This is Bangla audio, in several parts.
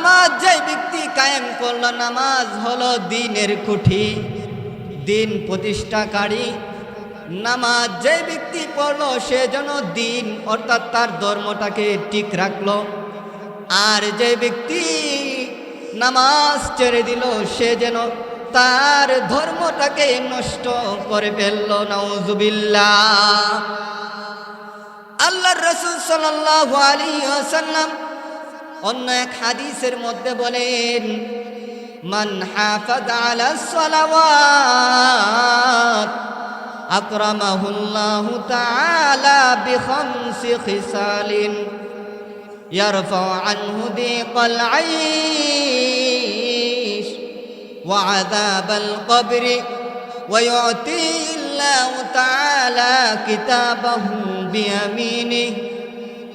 নামাজ যে ব্যক্তি কায়েম করল, নামাজ হলো দিনের কুঠি দিন প্রতিষ্ঠাকারী। নামাজ যে ব্যক্তি পড়ল, সে যেন দিন, অর্থাৎ তার ধর্মটাকে ঠিক রাখল। আর যে ব্যক্তি নামাজ ছেড়ে দিল, সে যেন তার ধর্মটাকে নষ্ট করে ফেলল। নাউজুবিল্লাহ। আল্লাহর রসুল সাল্লাল্লাহু আলাইহি ওয়াসাল্লাম অন্য এক হাদিসের মধ্যে বলেন মান হাফাজ আলা সালাওয়াত আকরামাহুল্লাহু তাআলা বিখামসি খিসালিন يرفع عنه ضيق العيش وعذاب القبر ويعطيه الله تعالى كتابه بيمينه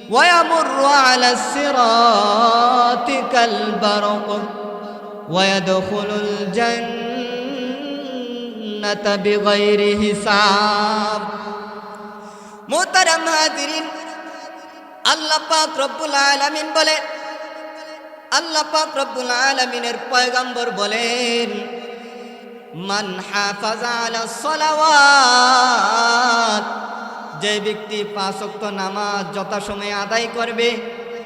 ويمر على الصراط كالبرق ويدخل الجنة بغير حساب محترم حاضرين আল্লাহ পাক রব্বুল আলামিন বলে আল্লাহ পাক রব্বুল আলামিনের পয়গম্বর বলেন মান হাফাজা আলা সালাওয়াত যে ব্যক্তি পাঁচ ওয়াক্ত নামাজ যথাসময়ে আদায় করবে,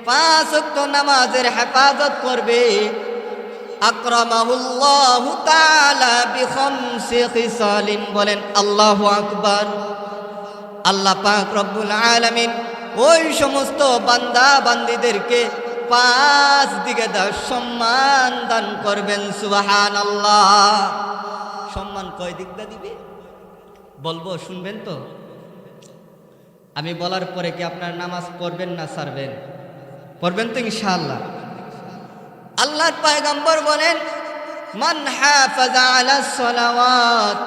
পাঁচ ওয়াক্ত নামাজের হেফাজত করবে। বলেন, আল্লাহু আকবার। আল্লাহ পাক রব্বুল আলামিন ওই সমস্ত বান্দা বান্দিদেরকে পাঁচ দিকে সম্মান দান করবেন সুবাহান আল্লাহ সম্মান কয় দিক দা দিবে? বলব, শুনবেন তো? আমি বলার পরে কি আপনার নামাজ পড়বেন না সারবেন পড়বেন তো ইনশাআল্লাহ। আল্লাহর পায়গাম্বর বলেন, মান হাফাজা আলা সালাওয়াত,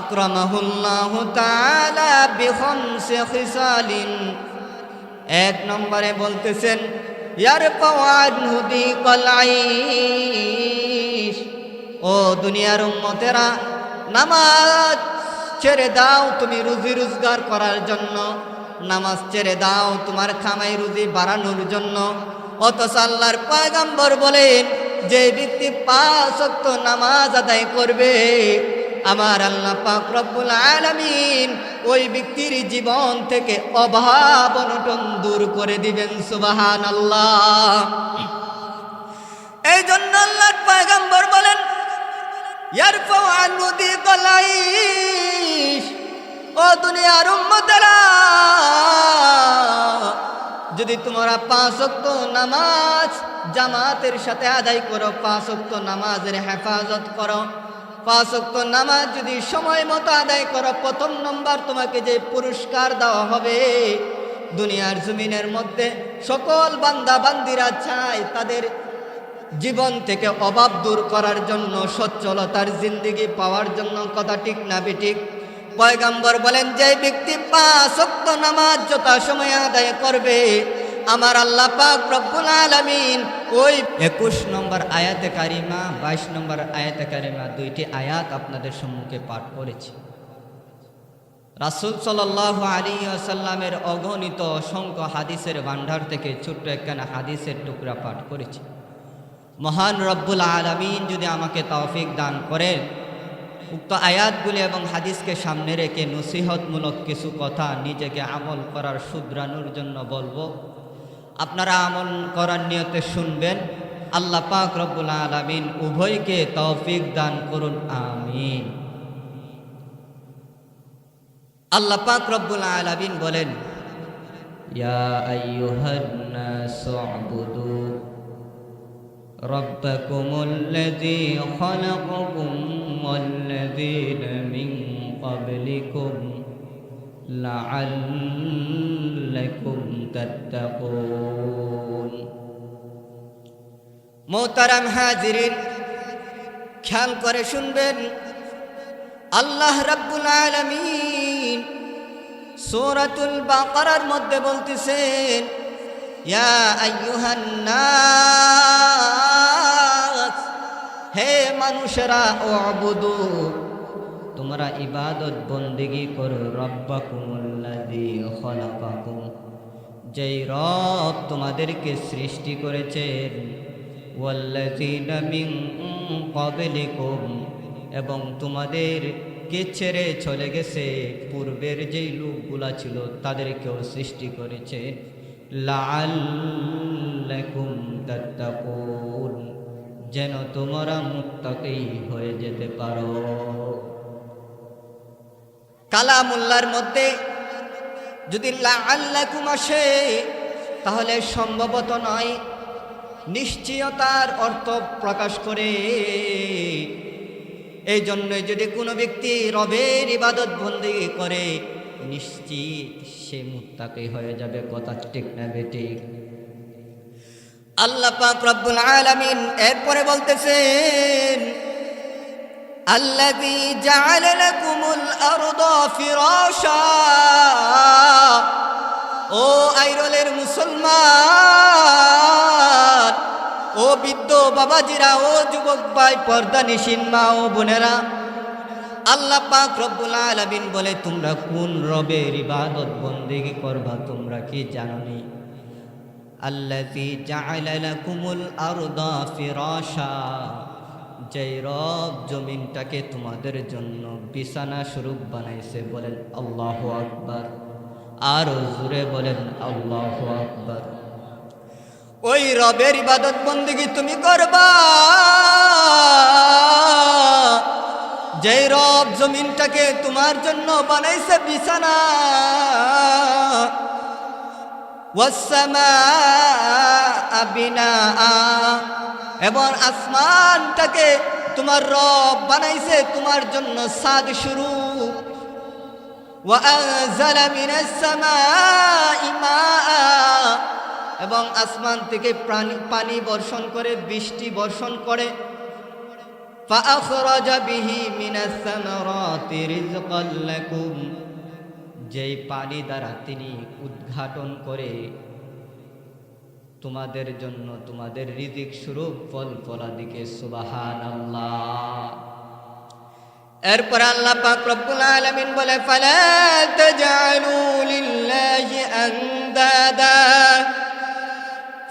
আকরামাহুল্লাহু তাআলা বিখামসি খিসালিন। এক নম্বরে বলতেছেন, ইয়ারফাউ আনহু দিকাল আইশ। ও দুনিয়ার উম্মতেরা, নামাজ ছেড়ে দাও তুমি রুজি রোজগার করার জন্য। নামাজ ছেড়ে দাও তোমার খামাই রুজি বাড়ানোর জন্য। অথচ আল্লাহর পয়গাম্বর বলেন, যে ব্যক্তি পাঁচ ওয়াক্ত নামাজ আদায় করবে, আমার আল্লাহ পাক রব্বুল আলামিন ওই ব্যক্তির জীবন থেকে অভাব অনটন দূর করে দিবেন সুবাহান আল্লাহ এই জন্য আল্লাহর পয়গম্বর বলেন ইয়ারফাউ আনহু দিকাল আইশ ও দুনিয়ার যদি তোমরা পাঁচ ওয়াক্ত নামাজ জামাতের সাথে আদায় করো, পাঁচ ওয়াক্ত নামাজের হেফাজত করো। পাঁচ ওয়াক্ত নামাজ যদি সময় মতো আদায় করো, প্রথম নম্বর তোমাকে যে পুরস্কার দেওয়া হবে, দুনিয়ার জমিনের মধ্যে সকল বান্দা বান্দিরা চায় তাদের জীবন থেকে অভাব দূর করার জন্য সচ্ছলতার জিন্দিগি পাওয়ার জন্য কথা ঠিক না বেঠিক পয়গাম্বর বলেন, যে ব্যক্তি পাঁচ ওয়াক্ত নামাজ যথা সময় আদায় করবে, আমার আল্লাহ পাক রব্বুল আলামিন ওই একুশ নম্বর আয়াতে কারিমা, বাইশ নম্বর আয়াতে কারিমা দুইটি আয়াত আপনাদের সম্মুখে পাঠ করেছি। রাসুল সাল্লাহ আলী আসাল্লামের অগণিত অসংখ্য হাদিসের ভাণ্ডার থেকে ছোট্ট একখানা হাদিসের টুকরা পাঠ করেছি। মহান রব্বুল আলমিন যদি আমাকে তৌফিক দান করেন, উক্ত আয়াতগুলি এবং হাদিসকে সামনে রেখে নসিহতমূলক কিছু কথা নিজেকে আমল করার শুধরানোর জন্য বলব। আপনারা আমল করার নিয়তে শুনবেন, আল্লাহ পাক রব্বুল আলমিন উভয়কে তৌফিক দান করুন, আমিন। আল্লাহ পাক রব্বুল আলমিন বলেন, ইয়া ربكم الذي خلقكم والذين من قبلكم لعلكم تتقون মোহতারাম হাজিরিন খেয়াল করে শুনবেন আল্লাহ রাব্বুল আলামিন সূরাতুল বাকারার মধ্যে বলতেছেন ইয়া আইয়ুহান নাস হে মানুষেরা ও আবুদু তোমরা ইবাদত বন্দিগি করো রব্বাকুমুল্লাযী খলাকাকুম। যেই রব তোমাদেরকে সৃষ্টি করেছেন এবং তোমাদের কে ছেড়ে চলে গেছে পূর্বের যেই লোকগুলা ছিল, তাদেরকেও সৃষ্টি করেছে লাআল্লাকুম তাত্তাকুন। যেন তোমরা মুত্তাকি হয়ে যেতে পারো। কালামুল্লার মধ্যে যদি লাআল্লাকুম আসে, তাহলে সম্ভবত নয়, নিশ্চয়তার অর্থ প্রকাশ করে। এই জন্যই যদি কোনো ব্যক্তি রবের ইবাদত বন্দি করে, নিশ্চিত সে মুত্তাকি হয়ে যাবে, কথা ঠিক না বেঠিক আল্লাহ পাক রব্বুল আলামিন এরপরে বলতেছেন, আল্লাযী জাআলা লাকুমুল আরদা ফিরাশা। ও আইরলের মুসলমান, ও বৃদ্ধ বাবাজিরা, ও যুবক ভাই পর্দা নিশিন মা ও বোনেরা, আল্লাহ পাক রব্বুল আলামিন বলে, তোমরা কোন রবের ইবাদত বন্দেগী করবা, তোমরা কি জানো নি আল্লাযী জাআলা লাকুমুল আরদা ফিরাশা। যেই রব জমিনটাকে তোমাদের জন্য বিছানা স্বরূপ বানাইছে বলেন আল্লাহু আকবার, আর জুড়ে বলেন আল্লাহু আকবার। ওই রবের ইবাদত বন্দিগি তুমি করবা। যে রব জমিনটাকে তোমার জন্য বানাইছে বিছানা এবং আসমানটাকে তোমার রব বানাইছে, তোমার জন্য সাদ শুরু এবং আসমান থেকে প্রাণী, পানি বর্ষণ করে, বৃষ্টি বর্ষণ করে। যেই পানি দ্বারা তিনি উদ্ঘাটন করে তোমাদের জন্য তোমাদের রিজিক স্বরূপ ফল ফলাদিকে সুবাহান আল্লাহ এরপর আল্লাহ পাক রব্বুল আলামিন বলে, ফালা তাজআলু লিল্লাহি আন্দাদা।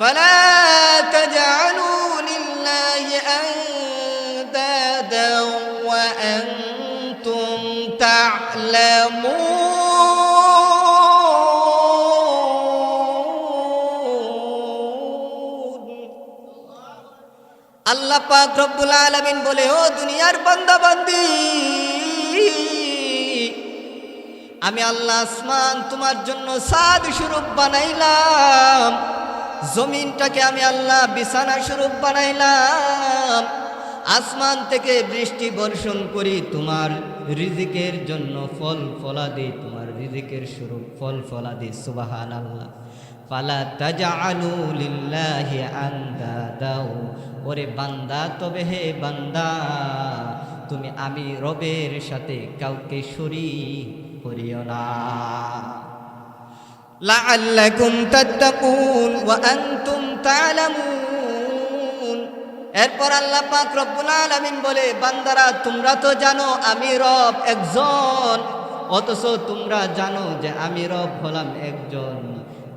ফালা তাজআলু লিল্লাহি আন্দাদা ওয়া আনতুম তা'লামুন। আল্লাহ পাক রব্বুল আলামিন বলে, ও দুনিয়ার বান্দা বান্দি আমি আল্লাহ আসমান তোমার জন্য সাদ স্বরূপ বানাইলাম, জমিনটাকে আমি আল্লাহ বিছানা স্বরূপ বানাইলাম, আসমান থেকে বৃষ্টি বর্ষণ করি তোমার রিজিকের জন্য ফল ফলাদি, তোমার রিজিকের স্বরূপ ফল ফলাদি সুবাহান আল্লাহ ফালা তাজআলু লিল্লাহি আন্দাদাও। ওরে বান্দা, তবে হে বান্দা, তুমি আমি রবের সাথে কাউকে শরীক করিও না। লাআল্লাকুম তাত্তাকুন ওয়া আনতুম তা'লামুন এরপর আল্লাহ পাক রব্বুল আলামিন বলে, বান্দারা, তোমরা তো জানো আমি রব একজন, অথচ তোমরা জানো যে আমি রব হলাম একজন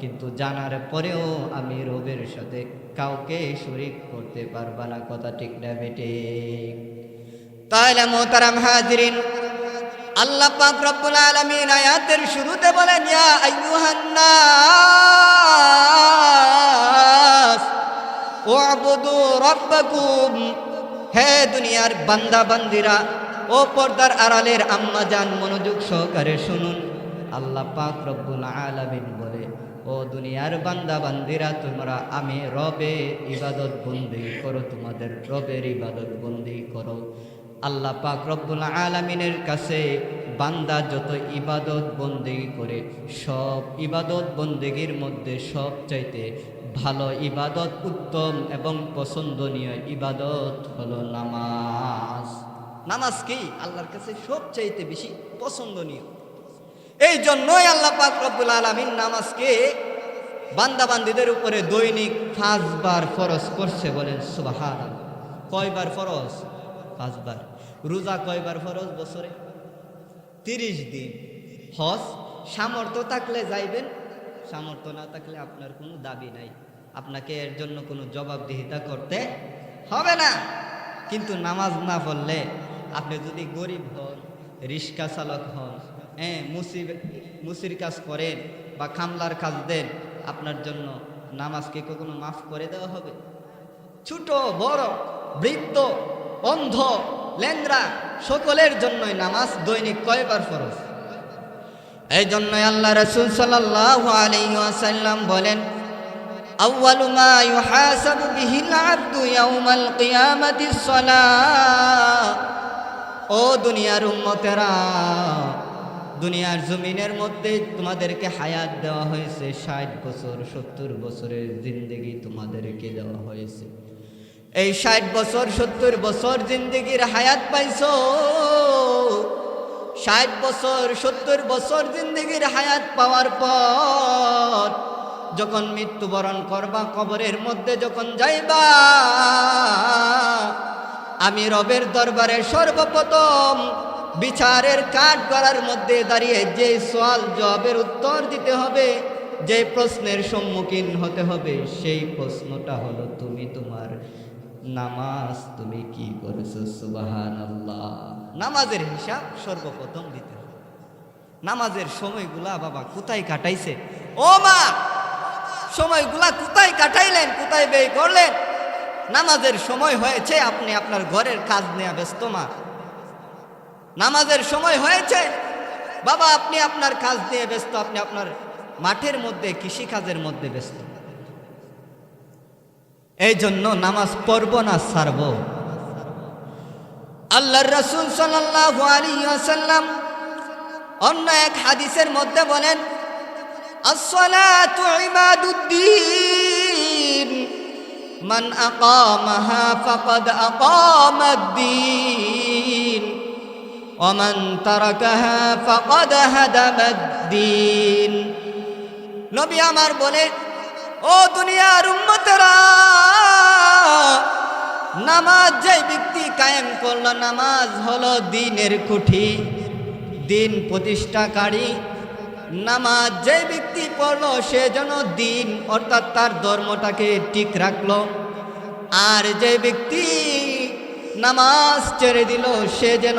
কিন্তু জানার পরেও আমি রবের সাথে কাউকে শরিক করতে পারবা না। কথা ঠিক না বেটে? তাহলে মোহতারাম হাজিরিন, আল্লাহ পাক রব্বুল আলামিন আয়াতের শুরুতে বলেন, ইয়া আইয়ুহান নাস ওয়াবুদু রাব্বাকুম। হে দুনিয়ার বান্দা বান্দিরা ও পর্দার আড়ালের আম্মা জান মনোযোগ সহকারে শুনুন। আল্লাহ পাক রব্বুল আলামিন বলে, ও দুনিয়ার বান্দা বান্দিরা তোমরা আমি রবে ইবাদত বন্দি করো, তোমাদের রবের ইবাদত বন্দি করো। আল্লাহ পাক রব্বুল আলামিনের কাছে বান্দা যত ইবাদত বন্দি করে, সব ইবাদত বন্দেগীর মধ্যে সব চাইতে ভালো ইবাদত উত্তম এবং পছন্দনীয় ইবাদত হলো নামাজ। নামাজ কি? আল্লাহর কাছে সব চাইতে বেশি পছন্দনীয়। এই জন্যই আল্লাহ পাক রব্বুল আলামিন নামাজকে বান্দাবান্দিদের উপরে দৈনিক পাঁচবার ফরজ করছে বলেন সুবাহান কয়বার ফরজ? পাঁচবার। রোজা কয়বার ফরজ বছরে? তিরিশ দিন। হজ? সামর্থ্য থাকলে যাইবেন, সামর্থ্য না থাকলে আপনার কোনো দাবি নাই। আপনাকে এর জন্য কোনো জবাবদিহিতা করতে হবে না। কিন্তু নামাজ না পড়লে আপনি যদি গরিব হন, রিক্সা চালক হন হ্যাঁ মুসির মুসির কাজ করেন বা খামলার কাজ দেন আপনার জন্য নামাজকে কখনো মাফ করে দেওয়া হবে ছোট বড় বৃদ্ধ অন্ধ লেংরা সকলের জন্যই নামাজ দৈনিক কয়বার ফরজ এই জন্যই আল্লাহ রসুল সাল্লাল্লাহু আলাইহি ওয়াসাল্লাম বলেন أول ما يحاسب به العبد يوم القيامة الصلاة ও দুনিয়ার উম্মতেরা দুনিয়ার জমিনের মধ্যে তোমাদেরকে হায়াত দেওয়া হয়েছে, ষাট বছর, সত্তর বছরের জিন্দগি তোমাদেরকে দেওয়া হয়েছে। এই ষাট বছর, সত্তর বছর জিন্দগির হায়াত পাইছো? ষাট বছর, সত্তর বছর জিন্দগির হায়াত পাওয়ার পর যখন মৃত্যুবরণ করবা, কবরের মধ্যে যখন যাইবা, আমি রবের দরবারে সর্বপ্রথম বিচারের কাঠ গড়ার মধ্যে দাঁড়িয়ে যে সোয়াল জবাবের উত্তর দিতে হবে, যে প্রশ্নের সম্মুখীন হতে হবে, সেই প্রশ্নটা হলো, তুমি তোমার নামাজ তুমি কি করেছ? সুবাহান আল্লাহ নামাজের হিসাব সর্বপ্রথম দিতে হবে। নামাজের সময়গুলা বাবা কোথায় কাটাইছে? ও মা! সময়গুলা কোথায় কাটাইলেন, কোথায় ব্যয় করলেন? নামাজের সময় হয়েছে, আপনি আপনার ঘরের কাজ নেওয়া ব্যস্ত মা। নামাজের সময় হয়েছে। বাবা, আপনি আপনার কাজ দিয়ে ব্যস্ত, আপনি আপনার মাঠের মধ্যে, কৃষিকাজের মধ্যে ব্যস্ত। এই জন্য নামাজ পড়ব না সারব আল্লাহর রসুল সাল্লাহ অন্য এক হাদিসের মধ্যে বলেন মান আকামাহা ফাকাদ আকামাদ্দিন। অমান তারকাহা ফাকাদ হাদামাদ্দিন নবী আমার বলে, ও দুনিয়ার উম্মতেরা, নামাজ যে ব্যক্তি কায়েম করল, নামাজ হলো দিনের কুঠি, দিন প্রতিষ্ঠাকারী। নামাজ যে ব্যক্তি পড়ল, সে যেন দিন, অর্থাৎ তার ধর্মটাকে ঠিক রাখল। আর যে ব্যক্তি নামাজ ছেড়ে দিল, সে যেন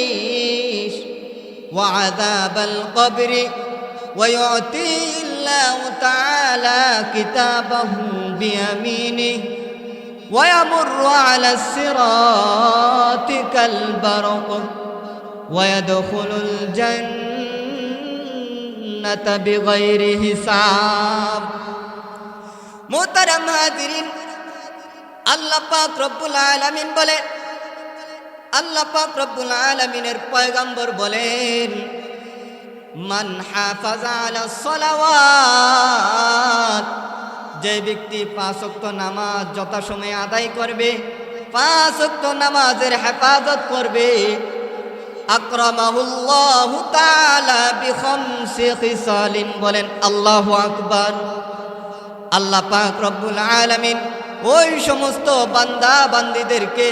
وعذاب القبر ويعطيه الله تعالى كتابه بيمينه ويمر على الصراط كالبرق ويدخل الجنة الجنة بغير حساب মোহতারাম হাজিরিন আল্লাহ পাক রব্বুল আলামিন বলে আল্লাহ পাক রব্বুল আলামিনের পয়গম্বর বলেন, মান সালাওয়াত যে ব্যক্তি পাঁচ ওয়াক্ত নামাজ যথাসময়ে আদায় করবে, পাঁচ ওয়াক্ত নামাজের হেফাজত করবে। আকরামাহুল্লাহু তাআলা বিখামসি খিসালিন বলেন, আল্লাহু আকবার। আল্লাহ পাক রব্বুল আলামিন ওই সমস্ত বান্দা বান্দিদেরকে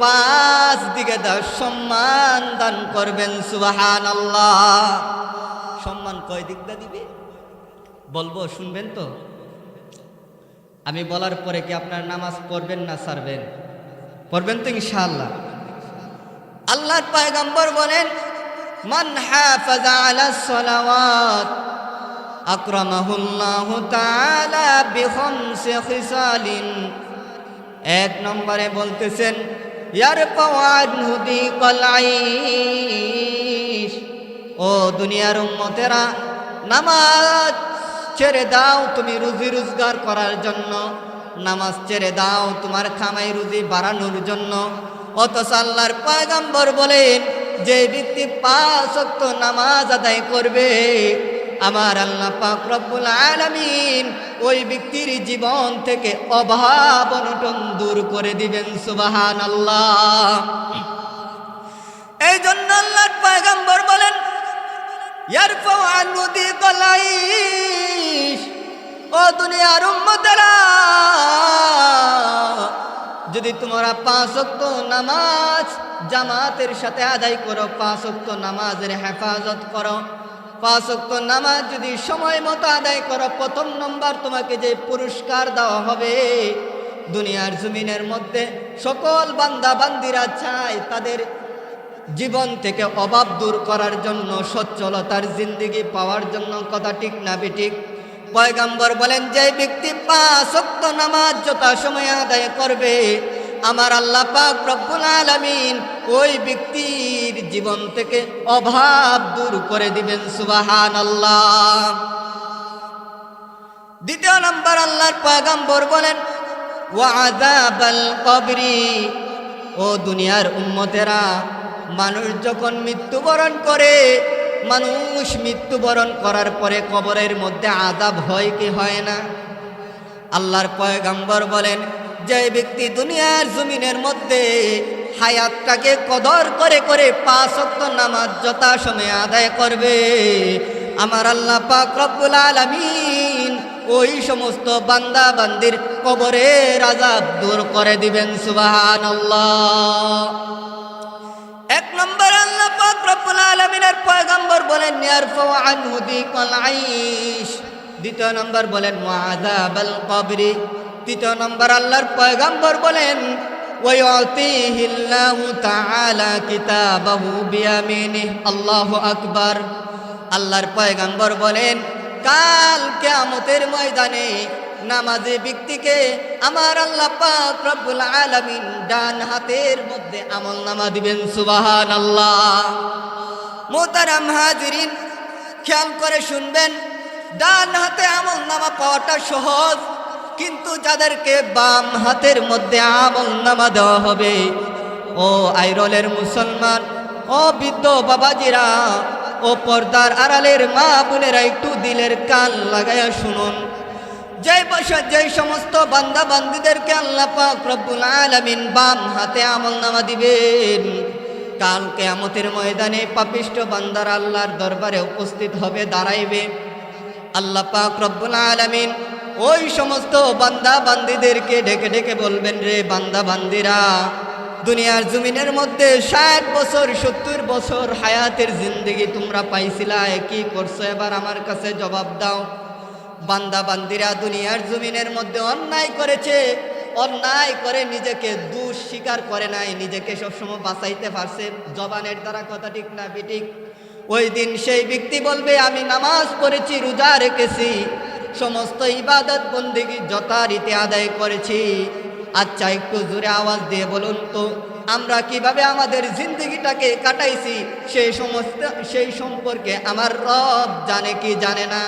পাঁচ দিকে দা সম্মান দান করবেন সুবাহান আল্লাহ সম্মান কয় দিক দা দিবে? বলব, শুনবেন তো? আমি বলার পরে কি আপনার নামাজ পড়বেন না সারবেন পড়বেন তো ইনশাআল্লাহ। আল্লাহর পয়গম্বর বলেন, মান হাফাজা এক নম্বরে বলতেছেন ও দুনিয়ার উম্মতেরা, নামাজ ছেড়ে দাও তুমি রুজি রোজগার করার জন্য। নামাজ ছেড়ে দাও তোমার খামাই রুজি বাড়ানোর জন্য। অথচ আল্লাহর পয়গম্বর বলেন, যে ব্যক্তি পাঁচ নামাজ আদায় করবে আমার আল্লাহ পাক রব্বুল আলামিন ওই ব্যক্তির জীবন থেকে অভাব অনটন দূর করে দিবেন সুবাহান আল্লাহ এই জন্য আল্লাহর পয়গম্বর বলেন, ইয়ারফাউ আনহু দিকাল আইশ ও দুনিয়ার উম্মতেরা, যদি তোমরা পাঁচ ওয়াক্ত নামাজ জামাতের সাথে আদায় করো, পাঁচ ওয়াক্ত নামাজের হেফাজত করো পাঁচ ওয়াক্ত নামাজ যদি সময় মতো আদায় করো, প্রথম নম্বর তোমাকে যে পুরস্কার দেওয়া হবে, দুনিয়ার জমিনের মধ্যে সকল বান্দা বান্দিরা চায় তাদের জীবন থেকে অভাব দূর করার জন্য, সচ্ছলতার জিন্দিগি পাওয়ার জন্য, কথা ঠিক না বেঠিক পয়গাম্বর বলেন, যে ব্যক্তি পাঁচ ওয়াক্ত নামাজ যথা সময় আদায় করবে, আমার আল্লাহ পাক রব্বুল আলামিন ওই ব্যক্তির জীবন থেকে অভাব দূর করে দিবেন সুবাহান আল্লাহ দ্বিতীয় নম্বর আল্লাহর পয়গাম্বর বলেন কবরি। ও দুনিয়ার উম্মতেরা, মানুষ যখন মৃত্যুবরণ করে, মানুষ মৃত্যুবরণ করার পরে কবরের মধ্যে আদাব হয় কি হয় না? আল্লাহর পয়গাম্বর বলেন, যে ব্যক্তি দুনিয়ার জমিনের মধ্যে হায়াতটাকে কদর করে করে পাঁচ অক্ত নামাজ যথাসময়ে আদায় করবে। আমার আল্লাহ পাক রব্বুল আলামিন ওই সমস্ত বান্দা বান্দির কবরের আজাব দূর করে দিবেন, সুবহানাল্লাহ। এক নম্বর আল্লাহ পাক রব্বুল আলামিনের পয়গম্বর বলেন দ্বিতীয় নম্বর বলেন মুআযাবাল কবরি। তৃতীয় নম্বর আল্লাহর পয়গম্বর বলেন ওয়ায়তিহিল্লাহু তাআলা কিতাবাহু বিয়ামিনিহি আল্লাহু আকবার। আল্লাহর পয়গম্বর বলেন, কাল কিয়ামতের ময়দানে নামাজে ব্যক্তিকে আমার আল্লাহ পাক রব্বুল আলামিন ডান হাতের মধ্যে আমল নামা দিবেন সুবাহান আল্লাহ মোতারাম হাজিরিন, খেয়াল করে শুনবেন, ডান হাতে আমল নামা পাওয়াটা সহজ কিন্তু যাদেরকে বাম হাতের মধ্যে আমল নামা দেওয়া হবে, ও আইরলের মুসলমান, ও বৃদ্ধ বাবাজিরা, ও পর্দার আড়ালের মা বোনেরা একটু দিলের কান লাগাইয়া শুনুন। যে বছর যে সমস্ত বান্দা বান্দিদেরকে আল্লাহ পাক রব্বুল আলামিন বাম হাতে আমল নামা দিবেন, কাল কেয়ামতের ময়দানে পাপিষ্ট বান্দার আল্লাহর দরবারে উপস্থিত হবে, দাঁড়াইবে। আল্লাহ পাক রব্বুল আলামিন ওই সমস্ত বান্দা বান্দিদেরকে ডেকে ডেকে বলবেন রে বান্দা বান্দিরা, দুনিয়ার জমিনের মধ্যে ষাট বছর, সত্তর বছর হায়াতের জিন্দগি তোমরা পাইছিলা কি করছ? এবার আমার কাছে জবাব দাও। বান্দা বান্দিরা, দুনিয়ার জমিনের মধ্যে অন্যায় করেছে, অন্যায় করে নিজেকে দুষ স্বীকার করে নাই, নিজেকে সবসময় বাঁচাইতে পারছে। জবানের দ্বারা কথা ঠিক না, বিঠিক। ওই দিন সেই ব্যক্তি বলবে, আমি নামাজ পড়েছি, রোজা রেখেছি। সমস্ত ইবাদত বন্দিগি যথারীতি আদায় করেছি। আচ্ছা একটু জোরে আওয়াজ দিয়ে বলুন তো, আমরা কীভাবে আমাদের জিন্দগিটাকে কাটাইছি সেই সমস্ত, সেই সম্পর্কে আমার রব জানে কি জানে না।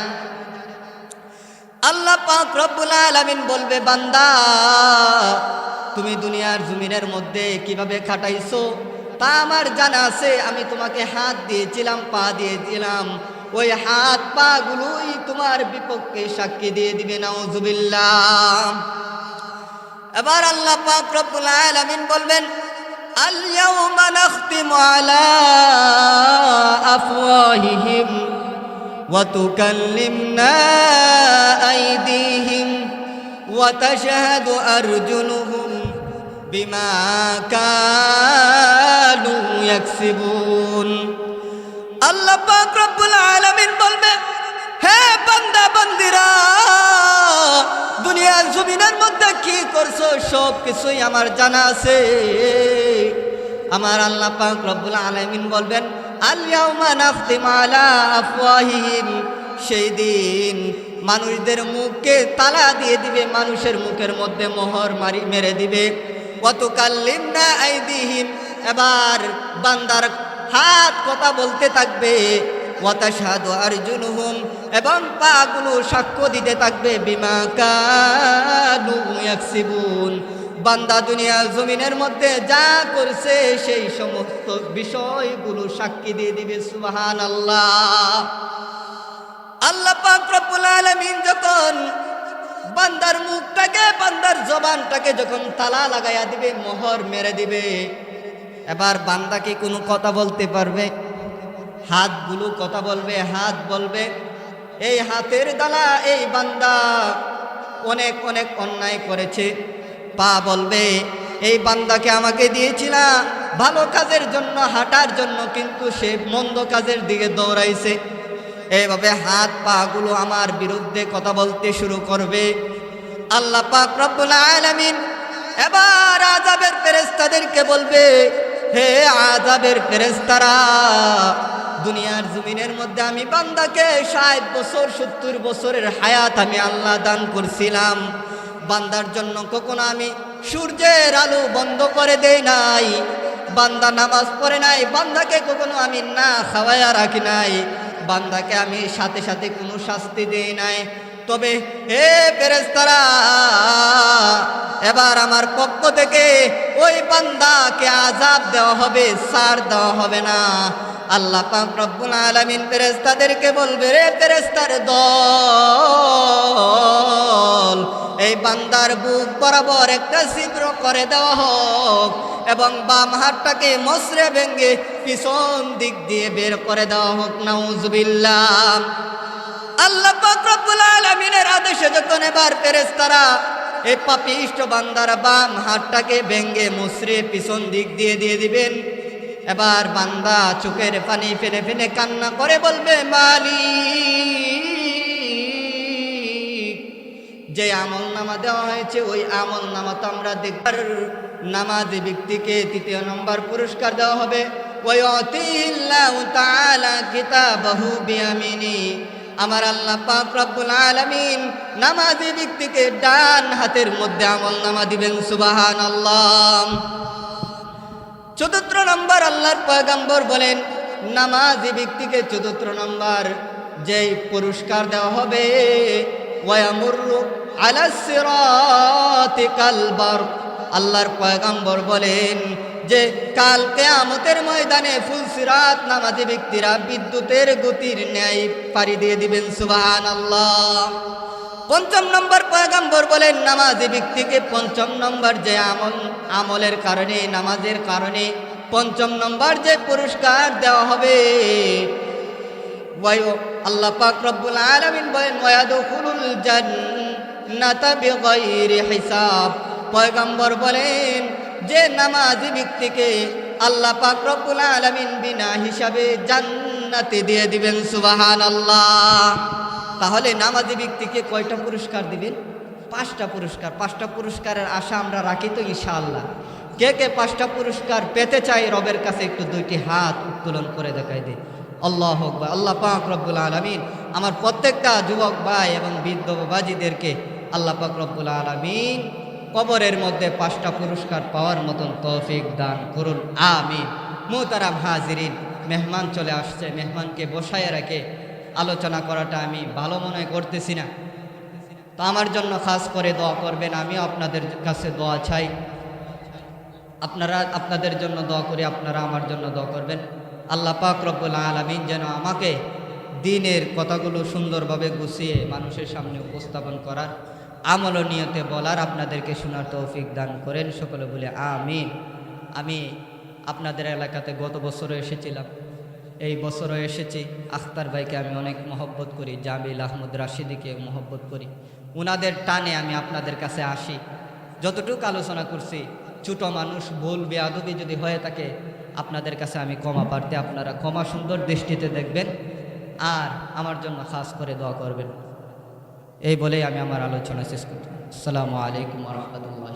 আল্লাহ পাক রব্বুল আলামিন বলবে, বান্দা, তুমি দুনিয়ার জমিনের মধ্যে কীভাবে খাটাইছো? তা আমার জানা আছে, আমি তোমাকে হাত দিয়েছিলাম, পা দিয়েছিলাম। ওই হাত পা গুলোই তোমার বিপক্ষে সাক্ষী দিয়ে দিবে নাউজুবিল্লাহ এবার আল্লাহ পাক রব্বুল আলামিন বলবেন اليوم نختم على أفواههم وتكلمنا أيديهم وتشهد أرجلهم بما كانوا يكسبون আল্লাহ পাক রব্বুল আলামিন বলবে, হে বান্দা, বান্দিরা, দুনিয়ার জমিনের মধ্যে কি করছ? সব কিছুই আমার জানা আছে। আমার আল্লাহ পাক রব্বুল আলামিন বলবেন আলিয়াউমা নাখতিম আলা আফওয়াহিহিম। সেই দিন মানুষদের মুখকে তালা দিয়ে দিবে, মানুষের মুখের মধ্যে মোহর মারি, মেরে দিবে। কত কাল্লিম না আইদিহিম। এবার বান্দার হাত কথা বলতে থাকবে। ওয়াতাশহাদু আরজুলুহুম এবং পাগুলো সাক্ষ্য দিতে থাকবে। বিমা কানু ইয়াকসিবুন, বান্দা দুনিয়া জমিনের মধ্যে যা করছে সেই সমস্ত বিষয়গুলো সাক্ষী দিয়ে দিবে সুবাহান আল্লাহ আল্লাহ পাক রব্বুল আলামিন যখন বান্দার মুখটাকে, বান্দার জবানটাকে যখন তালা লাগাইয়া দিবে, মোহর মেরে দিবে এবার বান্দা কি কোনো কথা বলতে পারবে? হাতগুলো কথা বলবে, হাত বলবে, এই হাতের দালা এই বান্দা অনেক অনেক অন্যায় করেছে। পা বলবে, এই বান্দাকে আমাকে দিয়েছিলা ভালো কাজের জন্য, হাঁটার জন্য, কিন্তু সে মন্দ কাজের দিকে দৌড়াইছে। এইভাবে হাত পা গুলো আমার বিরুদ্ধে কথা বলতে শুরু করবে। আল্লাহ পাক রব্বুল আলামিন এবার আজাবের ফেরেস্তাদেরকে বলবে হে আজাবের ফেরেস্তারা দুনিয়ার জমিনের মধ্যে আমি বান্দাকে ষাট বছর, সত্তর বছরের হায়াত আমি আল্লাহ দান করছিলাম। বান্দার জন্য কখনো আমি সূর্যের আলো বন্ধ করে দেই নাই, বান্দা নামাজ পড়ে নাই, বান্দাকে কখনো আমি না খাওয়াইয়া রাখি নাই, বান্দাকে আমি সাথে সাথে কোনো শাস্তি দেই নাই। তবে, হে ফেরেস্তারা এবার আমার পক্ষ থেকে ওই বান্দাকে আজাব দেওয়া হবে, সার দেওয়া হবে না। আল্লাহ পাক রব্বুল আলামিন ফেরেস্তাদেরকে বলবে, রে ফেরেস্তার দল, এই বান্দার বুক বরাবর একটা ছিদ্র করে দেওয়া হোক এবং বাম হাতটাকে মসরে ভেঙ্গে পিছন দিক দিয়ে বের করে দেওয়া হোক, নাউজুবিল্লাহ। আল্লাহ আদেশে যখন এবার ফেরেশতারা এই পাপিষ্ট বান্দার বাম ভেঙ্গে মুসরে পিছন দিক দিয়ে দিয়ে দিবেন, এবার বান্দা চোখের পানি ফেলে ফেলে কান্না করে বলবে, মালিক, যে আমল নামা দেওয়া হয়েছে, ওই আমল নামা তো আমরা দেখবার নামাজি ব্যক্তিকে তৃতীয় নম্বর পুরস্কার দেওয়া হবে। ওই অতিল্লাহু তাআলা কিতাবাহু বিয়ামিনি আমার আল্লাহ পাক রব্বুল আলামিন নামাজি ব্যক্তিকে ডান হাতের মধ্যে আমল নামা দিবেন সুবাহান সুবহানাল্লাহ। চতুর্থ নম্বর আল্লাহর পয়গাম্বর বলেন, নামাজি ব্যক্তিকে চতুর্থ নম্বর যেই পুরস্কার দেওয়া হবে ওয়ামুরু আলা সিরাতি কালবার আল্লাহর পয়গাম্বর বলেন যে কাল কেয়ামতের ময়দানে ফুলসিরাত নামাজি ব্যক্তিরা বিদ্যুতের গতির ন্যায় পাড়ি দিয়ে দিবেন সুবাহান আল্লাহ পঞ্চম নম্বর পয়গাম্বর বলেন, নামাজি ব্যক্তিকে পঞ্চম নম্বর যে আমল, আমলের কারণে, নামাজের কারণে পঞ্চম নম্বর যে পুরস্কার দেওয়া হবে। আল্লাহ পাক রব্বুল আলামিন বলেন, ওয়ায়াদখুলুল জান্নাতা হিসাব। পয়গম্বর বলেন যে নামাজি ব্যক্তিকে আল্লাহ পাক রব্বুল আলামিন বিনা হিসাবে জান্নাতে দিয়ে দিবেন, সুবহানাল্লাহ। তাহলে নামাজি ব্যক্তিকে কয়টা পুরস্কার দিবেন? পাঁচটা পুরস্কার। পাঁচটা পুরস্কারের আশা আমরা রাখি তো, ইনশাআল্লাহ। কে কে পাঁচটা পুরস্কার পেতে চাই রবের কাছে একটু দুইটি হাত উত্তোলন করে দেখাই দিই। আল্লাহ আকবার। আল্লাহ পাক রব্বুল আলমিন আমার প্রত্যেকটা যুবক ভাই এবং বৃদ্ধ বাবাজিদেরকে আল্লাহ পাক রব্বুল আলমিন কবরের মধ্যে পাঁচটা পুরস্কার পাওয়ার মতন তৌফিক দান করুন। আমিন। মোহতারাম হাজিরিন, মেহমান চলে আসছে। মেহমানকে বসায় রেখে আলোচনা করাটা আমি ভালো মনে করতেছি না। তো আমার জন্য খাস করে দোয়া করবেন, আমিও আপনাদের কাছে দোয়া চাই। আপনারা, আপনাদের জন্য দোয়া করি, আপনারা আমার জন্য দোয়া করবেন। আল্লাহ পাক রব্বুল আলমিন যেন আমাকে দিনের কথাগুলো সুন্দরভাবে গুছিয়ে মানুষের সামনে উপস্থাপন করার আমল নিয়তে বলার আপনাদেরকে শোনার তৌফিক দান করেন। সকলে বলে আমিন। আমি আপনাদের এলাকাতে গত বছরও এসেছিলাম। এই বছরও এসেছি। আখতার ভাইকে আমি অনেক মহব্বত করি, জামিল আহমদ রাশিদিকে মহব্বত করি। ওনাদের টানে আমি আপনাদের কাছে আসি। যতটুকু আলোচনা করছি, ছোটো মানুষ ভুল, বেয়াদবি যদি হয়ে থাকে, আপনাদের কাছে আমি ক্ষমা পারতে আপনারা ক্ষমা সুন্দর দৃষ্টিতে দেখবেন। আর আমার জন্য খাস করে দোয়া করবেন। এই বলেই আমি আমার আলোচনা শেষ করছি। আসসালামু আলাইকুম রহমতুল্লাহ।